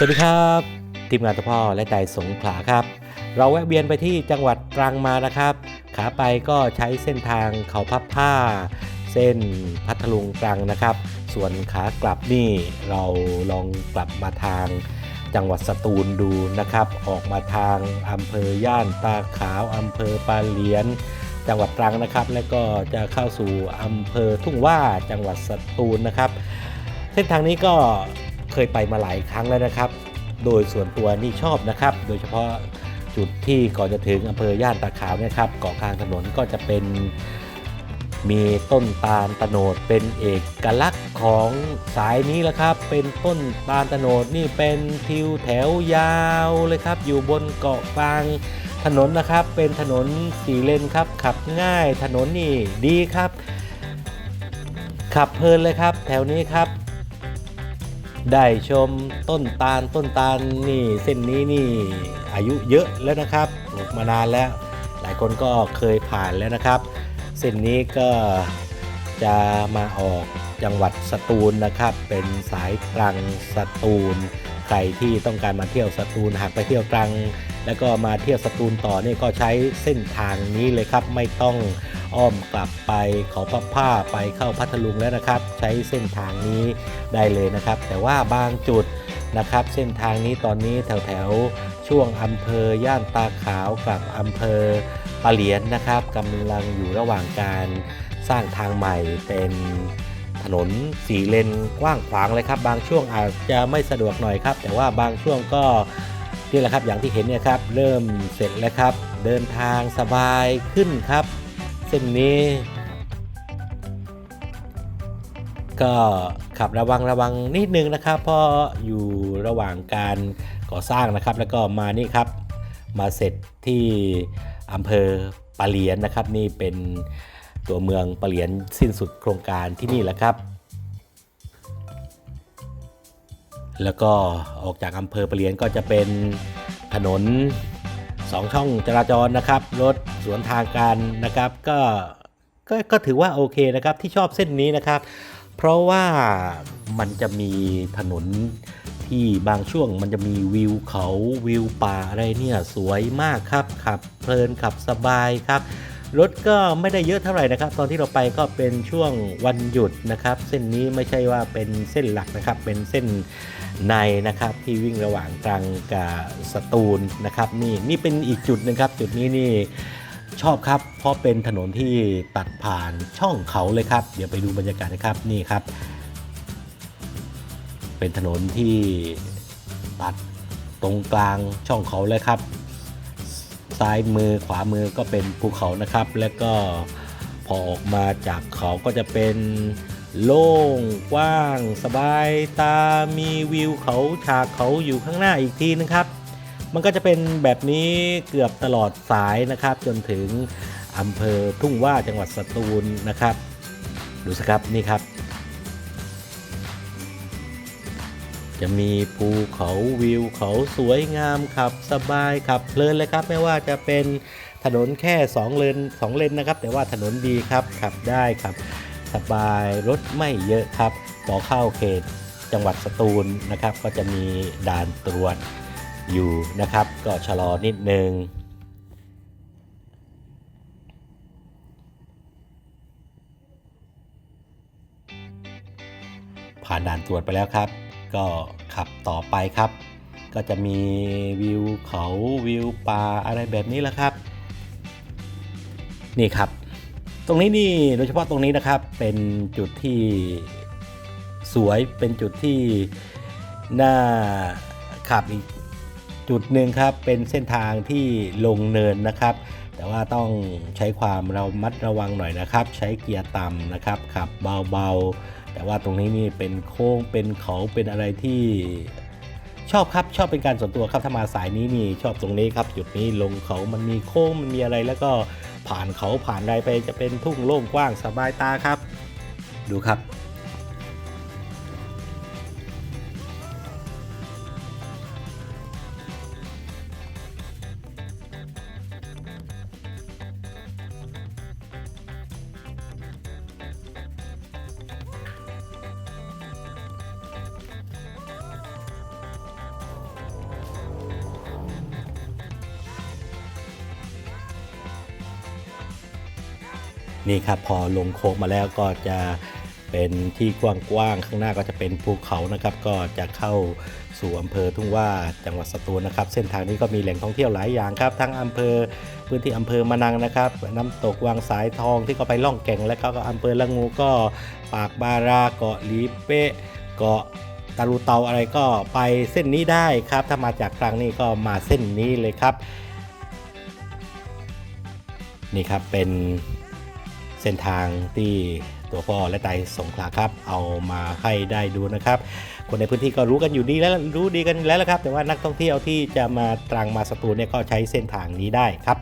สวัสดีครับ ทีมงานทพ่อและใจสงขลาครับ เราแวะเวียนไปที่จังหวัดตรังมานะครับ ขาไปก็ใช้เส้นทางเขาพับผ้า เส้นพัทลุงตรังนะครับ ส่วนขากลับนี่เราลองกลับมาทางจังหวัดสตูลดูนะครับ ออกมาทางอำเภอย่านตาขาวอำเภอปาเหลียน จังหวัดตรังนะครับ แล้วก็จะเข้าสู่อำเภอทุ่งว่าจังหวัดสตูลนะครับ เส้นทางนี้ก็ ยไปมาหลายครั้งแล้วนะครับ โดยส่วนตัวนี่ชอบนะครับ โดยเฉพาะจุดที่ก่อนจะถึงอำเภอย่านตาขาวเนะครับเกาะกลางถนนก็จะเป็นมีต้นตาลตะโนดเป็นเอกลักษณ์ของสายนี้แหละครับ เป็นต้นตาลตะโนดนี่เป็นทิวแถวยาวเลยครับ อยู่บนเกาะกลางถนนนะครับ เป็นถนนสี่เลนครับ ขับง่ายถนนนี่ดีครับ ขับเพลินเลยครับ แถวนี้ครับ ได้ชมต้นตาลต้นตาลนี่เส้นนี้นี่อายุเยอะแล้วนะครับปลูกมานานแล้ว หลายคนก็เคยผ่านแล้วนะครับ เส้นนี้ก็จะมาออก จังหวัดสตูลนะครับ เป็นสายตรังสตูล ใครที่ต้องการมาเที่ยวสตูลหากไปเที่ยวตรัง แล้วก็มาเที่ยวสตูลต่อนี่ก็ใช้เส้นทางนี้เลยครับ ไม่ต้องอ้อมกลับไปเขาพับผ้าไปเข้าพัทลุงแล้วนะครับ ใช้เส้นทางนี้ได้เลยนะครับ แต่ว่าบางจุดนะครับ เส้นทางนี้ตอนนี้แถวแถวช่วงอำเภอย่านตาขาวกับอำเภอปะเหลียนนะครับกำลังอยู่ระหว่างการสร้างทางใหม่เป็น ถนนสีเลนกว้างขวางเลยครับ บางช่วงอาจจะไม่สะดวกหน่อยครับ แต่ว่าบางช่วงก็นี่แหละครับอย่างที่เห็นเนี่ยครับ เริ่มเสร็จแล้วครับ เดินทางสบายขึ้นครับ เส้นนี้ ก็ขับระวังระวังนิดนึงนะครับ เพราะอยู่ระหว่างการก่อสร้างนะครับ แล้วก็มานี่ครับ มาเสร็จที่อำเภอปะเหลียนนะครับ นี่เป็น ตัวเมืองปะเหลียนสิ้นสุดโครงการที่นี่แหละครับ แล้วก็ออกจากอำเภอปะเหลียนก็จะเป็นถนนสองช่องจราจรนะครับ รถสวนทางกันนะครับก็ก็ก็ถือว่าโอเคนะครับที่ชอบเส้นนี้นะครับ เพราะว่ามันจะมีถนนที่บางช่วงมันจะมีวิวเขาวิวป่าอะไรเนี่ยสวยมากครับขับเพลินขับสบายครับ รถก็ไม่ได้เยอะเท่าไหร่นะครับ ตอนที่เราไปก็เป็นช่วงวันหยุดนะครับ เส้นนี้ไม่ใช่ว่าเป็นเส้นหลักนะครับ เป็นเส้นในนะครับที่วิ่งระหว่างตรังกับสตูลนะครับ นี่นี่เป็นอีกจุดหนึงครับ จุดนี้นี่ชอบครับ เพราะเป็นถนนที่ตัดผ่านช่องเขาเลยครับ เดี๋ยวไปดูบรรยากาศนะครับนี่ครับ เป็นถนนที่ตัดตรงกลางช่องเขาเลยครับ ซ้ายมือขวามือก็เป็นภูเขานะครับ แล้วก็พอออกมาจากเขาก็จะเป็นโล่งกว้าง สบายตามีวิวเขาฉากเขาอยู่ข้างหน้าอีกทีนะครับ มันก็จะเป็นแบบนี้เกือบตลอดสายนะครับ จนถึงอำเภอทุ่งว่าจังหวัดสตูลนะครับ ดูสิครับนี่ครับ จะมีภูเขาวิวเขาสวยงามขับสบายขับเพลินเลยครับ ไม่ว่าจะเป็นถนนแค่2เลน2เลนนะครับ แต่ว่าถนนดีครับขับได้ขับ สบายรถไม่เยอะครับพอเข้าเขตจังหวัดสตูลนะครับ ก็จะมีด่านตรวจอยู่นะครับ ก็ชะลอนิดนึงผ่านด่านตรวจไปแล้วครับ ก็ขับต่อไปครับ ก็จะมีวิวเขาวิวป่าอะไรแบบนี้แหละครับ นี่ครับ ตรงนี้นี่โดยเฉพาะตรงนี้นะครับเป็นจุดที่สวยเป็นจุดที่น่าขับอีกจุดหนึ่งครับเป็นเส้นทางที่ลงเนินนะครับ แต่ว่าต้องใช้ความเรามัดระวังหน่อยนะครับ ใช้เกียร์ต่ำนะครับขับเบาๆ แต่ว่าตรงนี้นี่เป็นโค้งเป็นเขาเป็นอะไรที่ชอบครับชอบเป็นการส่วนตัวครับถ้ามาสายนี้นี่ชอบตรงนี้ครับ จุดนี้ลงเขามันมีโค้งมันมีอะไรแล้วก็ผ่านเขาผ่านอะไรไปจะเป็นทุ่งโล่งกว้างสบายตาครับ ดูครับ นี่ครับพอลงโค้งมาแล้วก็จะเป็นที่กว้างๆข้างหน้าก็จะเป็นภูเขานะครับ ก็จะเข้าสู่อำเภอทุ่งว่าจังหวัดสตูลนะครับ เส้นทางนี้ก็มีแหล่งท่องเที่ยวหลายอย่างครับ ทั้งอำเภอพื้นที่อำเภอมะนังนะครับ น้ำตกวังสายทองที่ก็ไปล่องแก่งแล้วก็อำเภอละงูก็ปากบาราเกาะลีเป้เกาะตาลูเตาอะไรก็ไปเส้นนี้ได้ครับ ถ้ามาจากตรังนี่ก็มาเส้นนี้เลยครับ นี่ครับเป็น เส้นทางที่ตัวพ่อและไตสงขลาครับเอามาให้ได้ดูนะครับ คนในพื้นที่ก็รู้กันอยู่ดีแล้วรู้ดีกันแล้วละครับ แต่ว่านักท่องเที่ยวที่จะมาตรังมาสตูเนี่ยก็ใช้เส้นทางนี้ได้ครับ